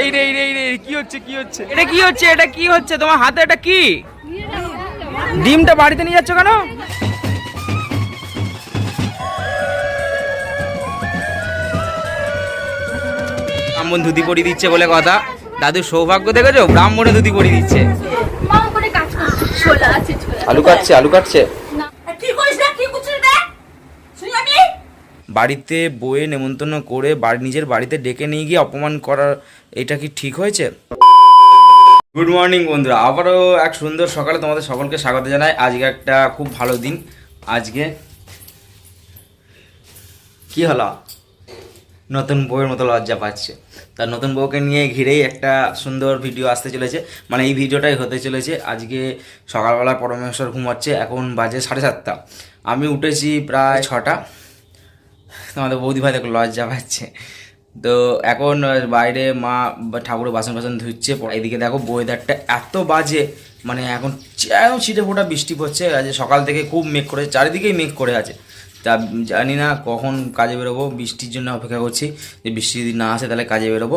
এই রে এই রে এই রে কি হচ্ছে কি হচ্ছে? এটা কি হচ্ছে এটা কি হচ্ছে? তোমার হাতে এটা কি? ডিমটা বাড়িতে নিয়ে যাচ্ছ কেন? ব্রাহ্মণ ধুতি পরিয়ে দিচ্ছে বলে কথা। দাদু সৌভাগ্য দেখেছ? ব্রাহ্মণে ধুতি পরিয়ে দিচ্ছে। আলু কাটছে আলু কাটছে। বাড়িতে বইয়ে নেমন্তন্ন করে বাড়ি নিজের বাড়িতে ডেকে নিয়ে গিয়ে অপমান করার এটা কি ঠিক হয়েছে? গুড মর্নিং বন্ধুরা। আবারও এক সুন্দর সকালে তোমাদের সকলকে স্বাগত জানাই। আজকে একটা খুব ভালো দিন। আজকে কি হলো? নতুন বউয়ের মতো লজ্জা পাচ্ছে। তার নতুন বউকে নিয়ে ঘিরেই একটা সুন্দর ভিডিও আসতে চলেছে। মানে এই ভিডিওটাই হতে চলেছে। আজকে সকালবেলা পরমেশ্বর ঘুমাচ্ছে, এখন বাজে সাড়ে সাতটা। আমি উঠেছি প্রায় ছটা। তোমাদের বৌদি ভাই দেখো লজ্জা পাচ্ছে। তো এখন বাইরে মা ঠাকুরের বাসন বাসন ধুচ্ছে এদিকে দেখো ওয়েদারটা এত বাজে মানে এখন একদম ছিটে ফোটা বৃষ্টি পড়ছে, আজ সকাল থেকে খুব মেঘ করেছে, চারিদিকেই মেঘ করে আছে। তা জানি না কখন কাজে বেরোবো, বৃষ্টির জন্য অপেক্ষা করছি, যে বৃষ্টি যদি না আসে তাহলে কাজে বেরোবো।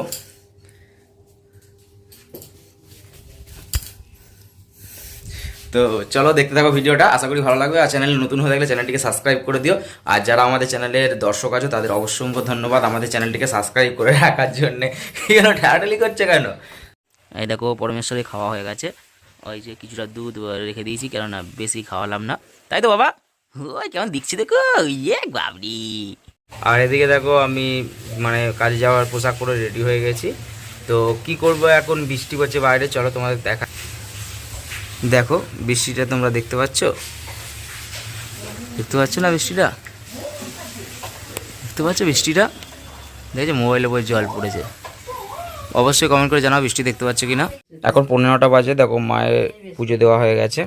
তো চলো দেখতে থাকো ভিডিওটা। আশা করি ভালো লাগবে। আর চ্যানেল নতুন হয়ে থাকলে চ্যানেলটিকে সাবস্ক্রাইব করে দিও। আর যারা আমাদের চ্যানেলের দর্শক আছে তাদের অবশ্যই ধন্যবাদ আমাদের চ্যানেলটিকে সাবস্ক্রাইব করে রাখার জন্যে। কেন ঠেলাঠালি করছে কেন? এই দেখো পরমেশ্বরে খাওয়া হয়ে গেছে। ওই যে কিছুটা দুধ রেখে দিয়েছি কেননা বেশি খাওয়ালাম না। তাই তো বাবা? ওই কেমন দিচ্ছি দেখো। ইয়ে বাবরি। আর এদিকে দেখো আমি মানে কাজে যাওয়ার পোশাক পরে রেডি হয়ে গেছি। তো কি করব এখন? বৃষ্টি পড়ছে বাইরে। চলো তোমাদের দেখা। দেখো বৃষ্টিটা তোমরা দেখতে পাচ্ছ? দেখতে পাচ্ছ না বৃষ্টিটা? দেখতে পাচ্ছ বৃষ্টিটা? দেখেছ মোবাইলের উপর জল পড়েছে। অবশ্যই কমেন্ট করে জানাও বৃষ্টি দেখতে পাচ্ছ কি না এখন পনেরোটা বাজে দেখো মায়ের পুজো দেওয়া হয়ে গেছে।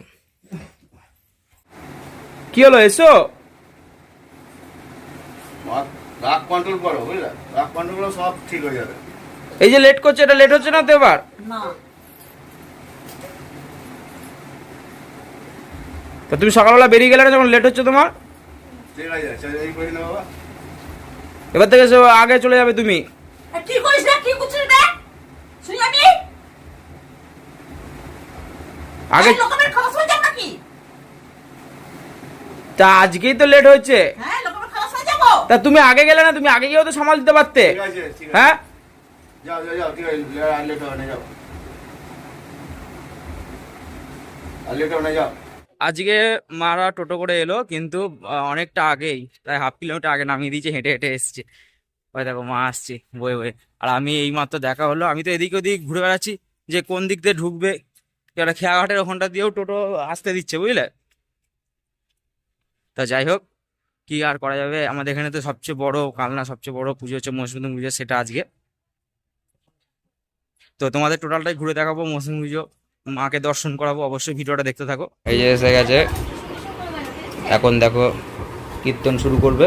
কি হলো এসো? রাগ কন্ট্রোল করো বুঝলে? রাগ কন্ট্রোল সব ঠিক হয়ে যাবে। এই যে লেট করছে এটা লেট হচ্ছে না তো এবার? না তা তুমি সকালবেলা বেরিয়ে গেলে না যখন লেট হচ্ছে তোমার? ঠিক আছে চল এই করে না বাবা এবার থেকে আগে চলে যাবে তুমি আগে তা আজকেই তো লেট হয়েছে হ্যাঁ তা তুমি আগে গেলে না? তুমি আগে গিয়েও তো সামাল দিতে পারতে। ঠিক আছে ঠিক আছে। হ্যাঁ? যাও যাও যাও ঠিক আছে লেট হবে না যাও। আর লেট হবে না যাও। আজকে মারা টোটো করে এলো, কিন্তু অনেকটা আগেই, প্রায় হাফ কিলোমিটার আগে নামিয়ে দিয়েছে, হেঁটে হেঁটে এসছে। ওই দেখো, মা আসছে, বয়ে বয়ে। আর আমি এই মাত্র দেখা হলো, আমি তো এদিক ওদিক ঘুরে বেড়াচ্ছি, যে কোন দিক দিয়ে ঢুকবে একটা খেয়াঘাটের ওখানটা দিয়েও টোটো আসতে দিচ্ছে, বুঝলে? তা যাই হোক, কি আর করা যাবে? আমাদের এখানে তো সবচেয়ে বড় কালনা, সবচেয়ে বড় পুজো হচ্ছে মৌসুমী পুজো, সেটা আজকে। তো তোমাদের টোটালটাই ঘুরে দেখাবো মৌসুমী পুজো। মাকে দর্শন করাবো অবশ্যই ভিডিওটা দেখতে থাকো। এই যে এসে গেছে। এখন দেখো কীর্তন শুরু করবে।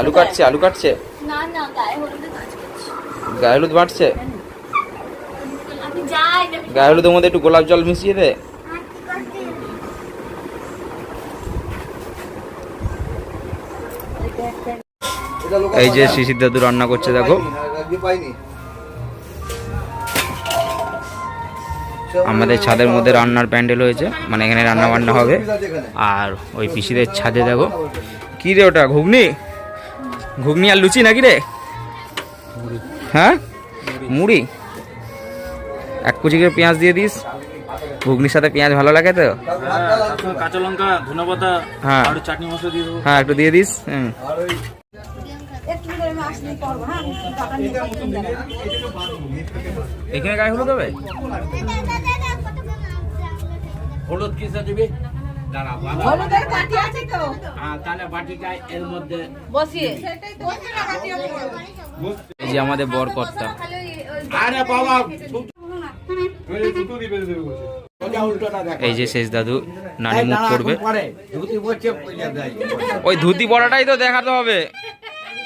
আলু কাটছে আলু কাটছে? না না গায়ে হলুদে বাড়ছে? আমি যাই না গায়ে হলুদের মধ্যে একটু গোলাপ জল মিশিয়ে দে এটা লোক এই যে শিশির দাদু রান্না করছে দেখো। আমাদের ছাদের মধ্যে রান্নার প্যান্ডেল হয়েছে মানে এখানে রান্না বান্না হবে। আর ওই পিসিদের ছাদে দেখো। কি রে ওটা ঘুগনি? ঘুগনি আর লুচি নাকি রে? হ্যাঁ? মুড়ি। এক কুচি করে পেঁয়াজ দিয়ে দিস। ঘুগনির সাথে পেঁয়াজ ভালো লাগে তো? কাঁচা লঙ্কা ধনেপাতা হ্যাঁ। চাটনি মশলা দিয়ে হ্যাঁ একটু দিয়ে দিস হুম। আর ওই এখানে গায়ে হলুদ হবে? হলুদ কিসে দিবি? হলুদের কাটি আছে তো। হ্যাঁ, তাহলে বাটিটা এর মধ্যে বসিয়ে। এই যে আমাদের বর কর্তা আরে বাবা সোজা উল্টোটা দেখ। এই যে শেষ দাদু নানি মুখ করবে। ওই ধুতি পরাটাই তো দেখাতে হবে।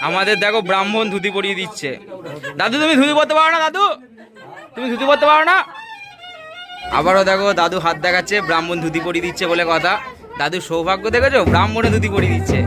আমাদের দেখো ব্রাহ্মণ ধুতি পরিয়ে দিচ্ছে দাদু তুমি ধুতি পরতে পারো না দাদু তুমি ধুতি পরতে পারো না আবারও দেখো দাদু হাত দেখাচ্ছে ব্রাহ্মণ ধুতি পরিয়ে দিচ্ছে বলে কথা দাদু সৌভাগ্য দেখেছ ব্রাহ্মণে ধুতি পরিয়ে দিচ্ছে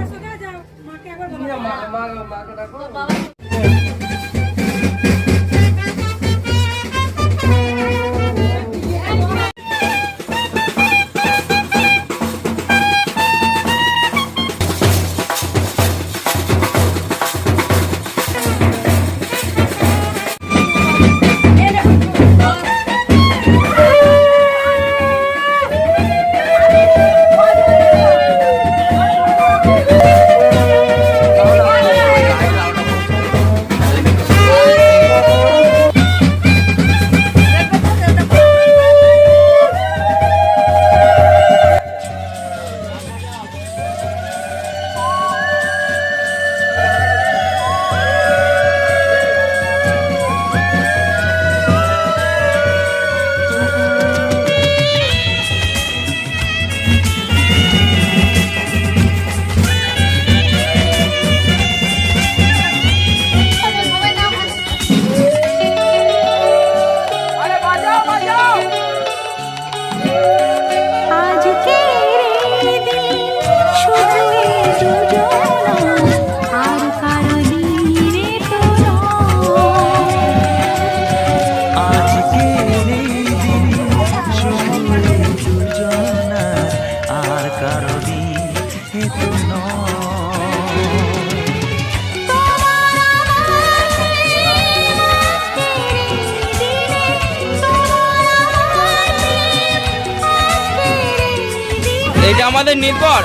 আমাদের নির্ভর।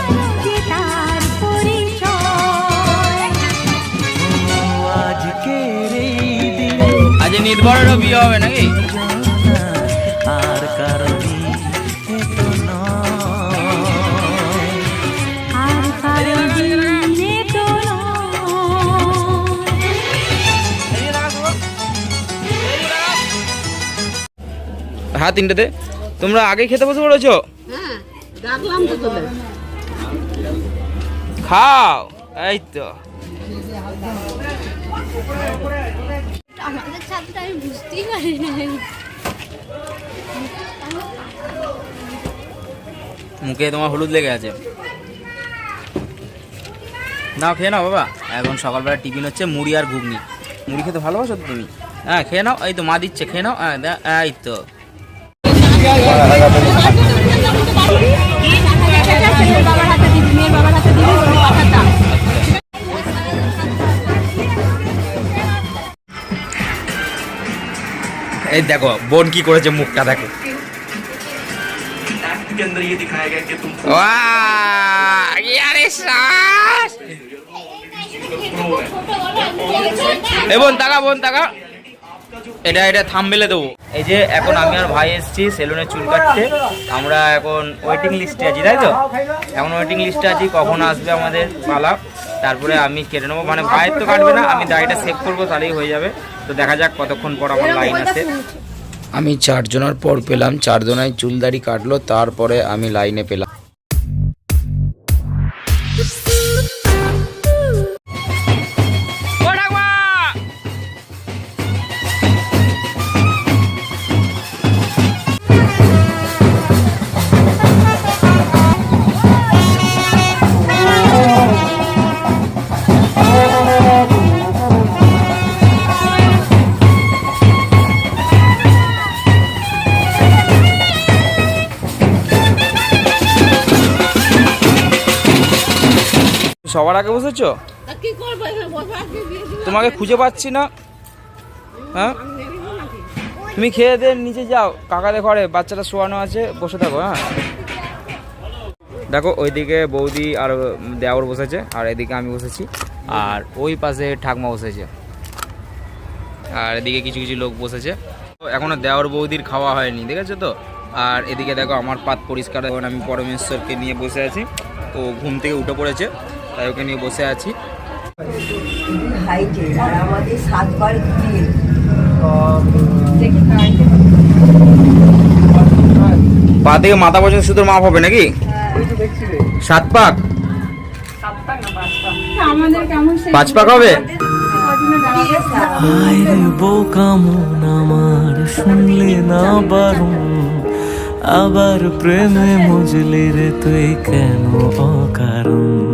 আজ নির্ভরেরও বিয়ে হবে নাকি? আর। হ্যাঁ তিনটেতে। তোমরা আগে খেতে বসে পড়েছো? খাও এই তো। বুঝতেই পারি না মুখে তোমার হলুদ লেগে আছে। নাও খেয়ে নাও বাবা। এখন সকালবেলা টিফিন হচ্ছে মুড়ি আর ঘুগনি। মুড়ি খেতে ভালোবাসো তো তুমি? হ্যাঁ খেয়ে নাও। এই তো মা দিচ্ছে খেয়ে নাও। হ্যাঁ এই তো। এই দেখো বোন কি করেছে মুখটা দেখো। এ বোন তাকা বোন তাকা এটা এটা থাম থামবেলে দেবো। এই যে এখন আমি আর ভাই এসেছি সেলুনে চুল কাটতে। আমরা এখন ওয়েটিং লিস্টে আছি তাই তো? এখন ওয়েটিং লিস্টে আছি কখন আসবে আমাদের পালা। তারপরে আমি কেটে নেব। মানে ভাইয়ের তো কাটবে না আমি দাড়িটা সেভ করব তাহলেই হয়ে যাবে। তো দেখা যাক কতক্ষণ পর আমার লাইন আছে আমি চারজনের পর পেলাম চারজনায় চুল দাড়ি কাটলো তারপরে আমি লাইনে পেলাম। সবার আগে বসেছো? আছি। তোমাকে খুঁজে পাচ্ছি না। হ্যাঁ? তুমি খেয়ে দিয়ে নিচে যাও। কাকাদের ঘরে বাচ্চাটা শোয়ানো আছে বসে থাকো হ্যাঁ? দেখো ওইদিকে বৌদি আর দেওর বসেছে আর এদিকে আমি বসেছি আর ওই পাশে ঠাকমা বসেছে। আর এদিকে কিছু কিছু লোক বসেছে। তো এখনও দেওর বৌদির খাওয়া হয়নি দেখেছ তো? আর এদিকে দেখো আমার পাত পরিষ্কার আমি পরমেশ্বরকে নিয়ে বসে আছি। ও ঘুম থেকে উঠে পড়েছে। তাই ওকে নিয়ে বসে আছি। হাইটে আমাদের সাত পা থেকে মাথা পর্যন্ত শুধু মাপ হবে নাকি? সাত পাক আমাদের কেমন সেই পাঁচ পাক হবে? আয় রে বউ আমার শুনলে না বারণ আবার প্রেমে মজলি রে তুই কেন অকারণ?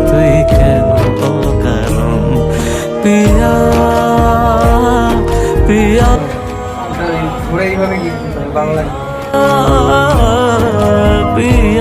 প্রিয়া প্রিয়া।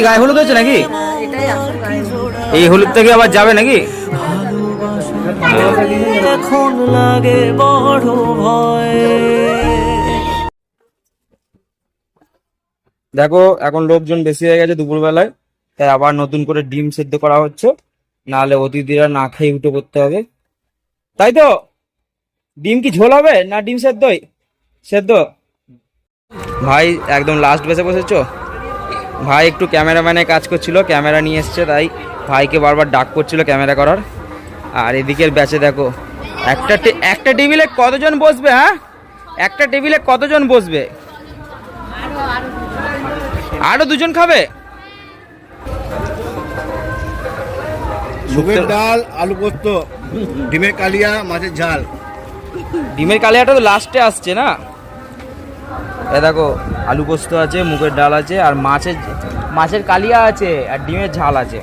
কি গায়ে হলুদ হচ্ছে নাকি? এই হলুদ থেকে আবার যাবে নাকি? এখন লাগে বড় ভয়। দেখো এখন লোকজন বেশি হয়ে গেছে দুপুরবেলায় তাই আবার নতুন করে ডিম সেদ্ধ করা হচ্ছে। নাহলে অতিথিরা না খেয়ে উঠে পড়তে হবে। তাই তো? ডিম কি ঝোল হবে না ডিম সেদ্ধই? সেদ্ধ? ভাই একদম লাস্ট বেসে বসেছো? ভাই একটু ক্যামেরাম্যানে কাজ করছিল ক্যামেরা নিয়ে এসছে তাই ভাইকে বারবার ডাক করছিল ক্যামেরা করার। আর এদিকের ব্যাচে দেখো একটা একটা টেবিলে কতজন বসবে হ্যাঁ? একটা টেবিলে কতজন বসবে? আরও দুজন খাবে? মুগের ডাল আলু পোস্ত ডিমের কালিয়া মাছের ঝাল। ডিমের কালিয়াটা তো লাস্টে আসছে না? এ দেখো আলু পোস্ত আছে মুগের ডাল আছে আর মাছের মাছের কালিয়া আছে আর ডিমের ঝাল আছে।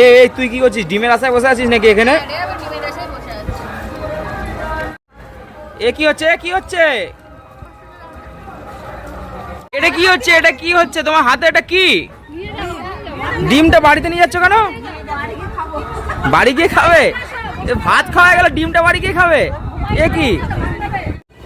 এ এই তুই কি করছিস? ডিমের আশায় বসে আছিস নাকি এখানে? এ কি হচ্ছে? কি হচ্ছে? এটা কি হচ্ছে? এটা কি হচ্ছে? তোমার হাতে এটা কি? ডিমটা বাড়িতে নিয়ে যাচ্ছ কেন? বাড়ি গিয়ে খাবে? ভাত খাওয়া গেল ডিমটা বাড়ি গিয়ে খাবে? এ কি?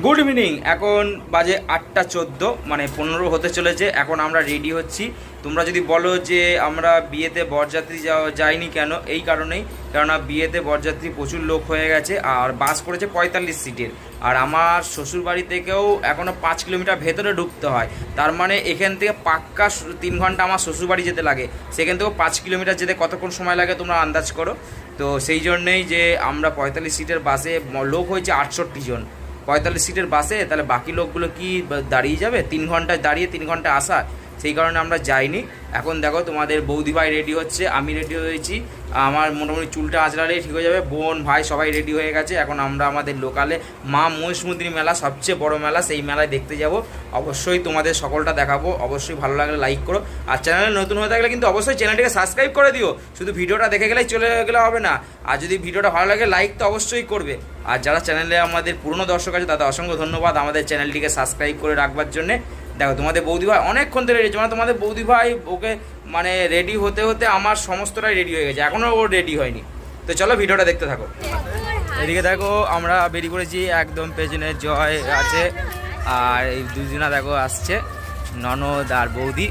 গুড ইভিনিং এখন বাজে আটটা চোদ্দ মানে পনেরো হতে চলেছে। এখন আমরা রেডি হচ্ছি। তোমরা যদি বলো যে আমরা বিয়েতে বরযাত্রী যাওয়া যাইনি কেন, এই কারণেই। কেননা বিয়েতে বরযাত্রী প্রচুর লোক হয়ে গেছে আর বাস করেছে পঁয়তাল্লিশ সিটের। আর আমার শ্বশুর বাড়ি থেকেও এখনও পাঁচ কিলোমিটার ভেতরে ঢুকতে হয়। তার মানে এখান থেকে পাক্কা তিন ঘণ্টা আমার শ্বশুর বাড়ি যেতে লাগে। সেখান থেকেও পাঁচ কিলোমিটার যেতে কতক্ষণ সময় লাগে তোমরা আন্দাজ করো? তো সেই জন্যেই যে আমরা পঁয়তাল্লিশ সিটের বাসে লোক হয়েছে আটষট্টি জন। পঁয়তাল্লিশ সিটের বাসে তাহলে বাকি লোকগুলো কি দাঁড়িয়ে যাবে? তিন ঘন্টায় দাঁড়িয়ে তিন ঘণ্টা আসা। সেই কারণে আমরা যাইনি। এখন দেখো তোমাদের বৌদি ভাই রেডি হচ্ছে, আমি রেডি হয়েছি। আমার মোটামুটি চুলটা আঁচড়ালেই ঠিক হয়ে যাবে। বোন, ভাই সবাই রেডি হয়ে গেছে। এখন আমরা আমাদের লোকালে মা মহিষমুদ্রী মেলা, সবচেয়ে বড় মেলা, সেই মেলায় দেখতে যাব। অবশ্যই তোমাদের সকলটা দেখাবো। অবশ্যই ভালো লাগলে লাইক করো। আর চ্যানেলে নতুন হয়ে থাকলে কিন্তু অবশ্যই চ্যানেলটিকে সাবস্ক্রাইব করে দিও। শুধু ভিডিওটা দেখে গেলেই চলে গেলে হবে না। আর যদি ভিডিওটা ভালো লাগে লাইক তো অবশ্যই করবে। আর যারা চ্যানেলে আমাদের পুরনো দর্শক আছে, তাদের অসংখ্য ধন্যবাদ আমাদের চ্যানেলটিকে সাবস্ক্রাইব করে রাখবার জন্যে। দেখো, তোমাদের বৌদি ভাই অনেকক্ষণ ধরে রেডি মানে তোমাদের বৌদি ভাই ওকে মানে রেডি হতে হতে আমার সমস্তটাই রেডি হয়ে গেছে এখনও ও রেডি হয়নি। তো চলো ভিডিওটা দেখতে থাকো। এদিকে দেখো, আমরা বেরিয়ে পড়েছি একদম পেছনে, জয় আছে। আর এই দুজনা দেখো আসছে, ননদ আর বৌদি।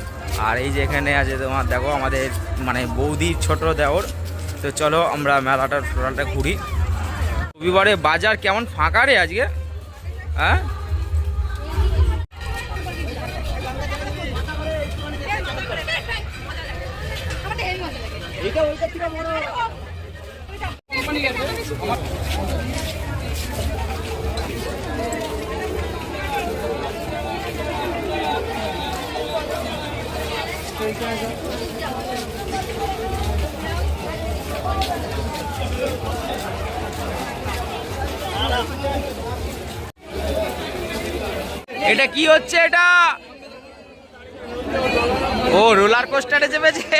আর এই যে এখানে আছে তোমার, দেখো আমাদের মানে বৌদির ছোট দেওর। তো চলো আমরা মেলাটা টোটালটা ঘুরি। রবিবারে বাজার কেমন ফাঁকা রে আজকে? হ্যাঁ? এটা কি হচ্ছে এটা? ও রোলার কোস্টারে চেপেছে।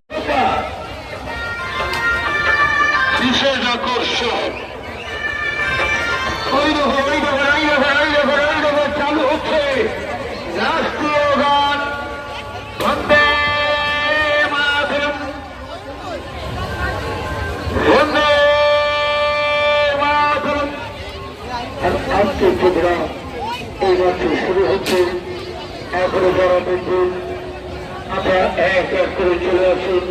আজকে প্রোগ্রাম এই মাত্র শুরু হচ্ছে, এখনও যারা দেখবেন, আমরা এক এক করে চলে আসুন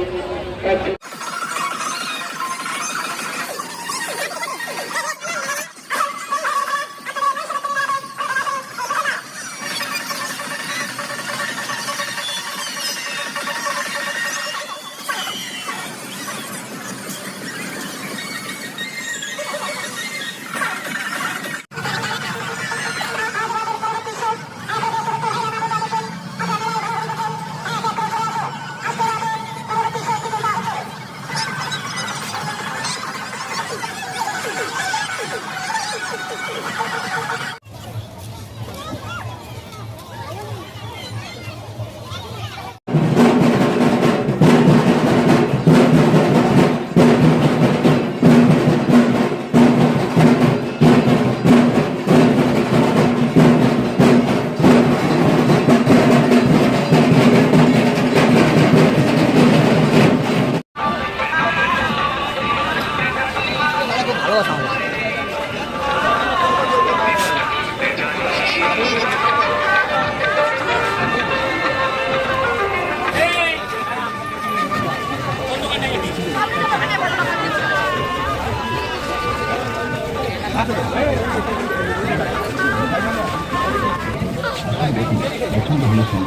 এক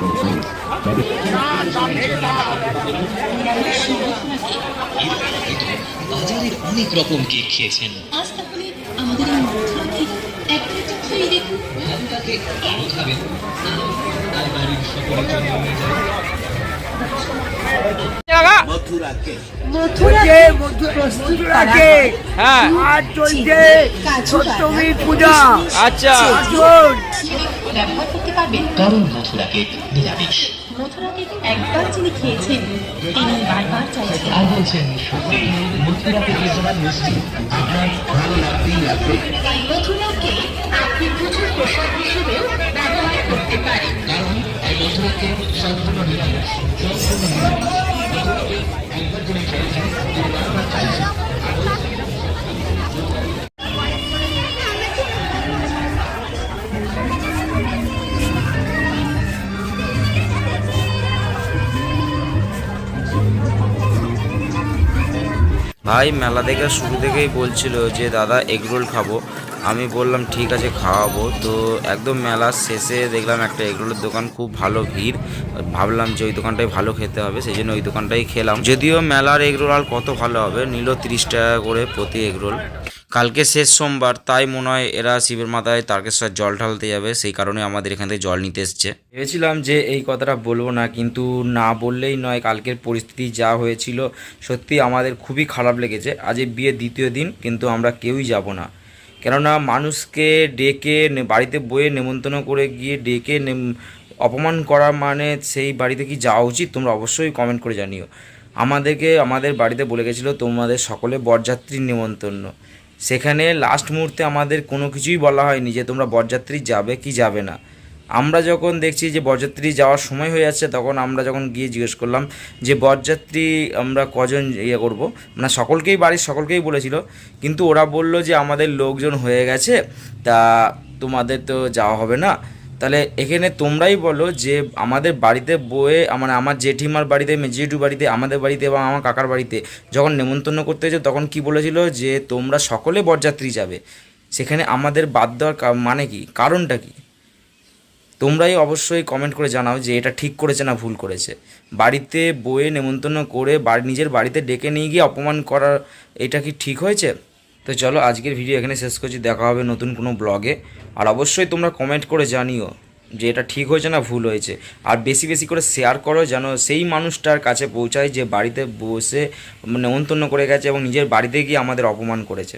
বাজারের অনেক রকম কেক খেয়েছেন। আজ তাহলে আমাদের এই মথুরা কেক চোখেই দেখুন। খাবেন। আর বাড়ির সকলে লাগা হ্যাঁ আচ্ছা ব্যবহার করতে পারবেন কারণ মথুরা কেক নিরামিষ। মথুরা কেক একবার যিনি খেয়েছেন তিনি বারবার চাইছেন আর বলছেন সত্যি মথুরা কেকের সমান মিষ্টি। আপনার ভালো লাগতেই লাগবে মথুরা কেক আপনি পুজোর প্রসাদ হিসেবেও ব্যবহার করতে পারেন। কারণ এই মথুরা সম্পূর্ণ নিরামিষ সম্পূর্ণ নিরামিষ একবার যিনি খেয়েছেন তিনি বারবার চাইছেন ভাই মেলা থেকে শুরু থেকেই বলছিল যে, দাদা এগরোল খাব। আমি বললাম, ঠিক আছে, খাওয়াবো। তো একদম মেলার শেষে দেখলাম একটা এগরোলের দোকান, খুব ভালো ভিড়। ভাবলাম যে, ওই দোকানটাই ভালো খেতে হবে। সেই জন্য ওই দোকানটাই খেলাম। যদিও মেলার এগরোল আর কত ভালো হবে, নিল তিরিশ টাকা করে প্রতি এগরোল কালকে শেষ সোমবার, তাই মনে হয় এরা শিবের মাথায় তারকেশ্বর জল ঢালতে যাবে, সেই কারণে আমাদের এখান থেকে জল নিতে এসছে। ভেবেছিলাম যে এই কথাটা বলব না, কিন্তু না বললেই নয়, কালকের পরিস্থিতি যা হয়েছিল সত্যি আমাদের খুবই খারাপ লেগেছে। আজ বিয়ের দ্বিতীয় দিন, কিন্তু আমরা কেউই যাব না। কেননা মানুষকে ডেকে বাড়িতে বয়ে নেমন্তন্ন করে গিয়ে ডেকে অপমান করা মানে সেই বাড়িতে কি যাওয়া উচিত, তোমরা অবশ্যই কমেন্ট করে জানিও। আমাদেরকে, আমাদের বাড়িতে বলে গেছিল, তোমাদের সকলে বরযাত্রীর নেমন্তন্ন। সেখানে লাস্ট মুহূর্তে আমাদের কোনো কিছুই বলা হয়নি যে তোমরা বরযাত্রী যাবে কি যাবে না। আমরা যখন দেখছি যে বরযাত্রী যাওয়ার সময় হয়ে যাচ্ছে, তখন আমরা যখন গিয়ে জিজ্ঞেস করলাম যে বরযাত্রী আমরা কজন ইয়ে করব মানে সকলকেই বাড়ির সকলকেই বলেছিল, কিন্তু ওরা বলল যে আমাদের লোকজন হয়ে গেছে, তা তোমাদের তো যাওয়া হবে না। তাহলে এখানে তোমরাই বলো যে আমাদের বাড়িতে বয়ে মানে আমার জেঠিমার বাড়িতে জেঠু বাড়িতে, আমাদের বাড়িতে এবং আমার কাকার বাড়িতে যখন নেমন্তন্ন করতে হয়েছে তখন কি বলেছিল যে তোমরা সকলে বরযাত্রী যাবে। সেখানে আমাদের বাদ দেওয়ার মানে কি? কারণটা কি? তোমরাই অবশ্যই কমেন্ট করে জানাও যে এটা ঠিক করেছে না ভুল করেছে। বাড়িতে বয়ে নেমন্তন্ন করে নিজের বাড়িতে ডেকে নিয়ে গিয়ে অপমান করার, এটা কি ঠিক হয়েছে? তো চলো আজকের ভিডিও এখানে শেষ করছি, দেখা হবে নতুন কোনো ব্লগে আর অবশ্যই তোমরা কমেন্ট করে জানিও যে এটা ঠিক হয়েছে না ভুল হয়েছে। আর বেশি বেশি করে শেয়ার করো যেন সেই মানুষটার কাছে পৌঁছায় যে বাড়িতে বসে মানে নেমন্তন্ন করে গেছে এবং নিজের বাড়িতে গিয়ে আমাদের অপমান করেছে।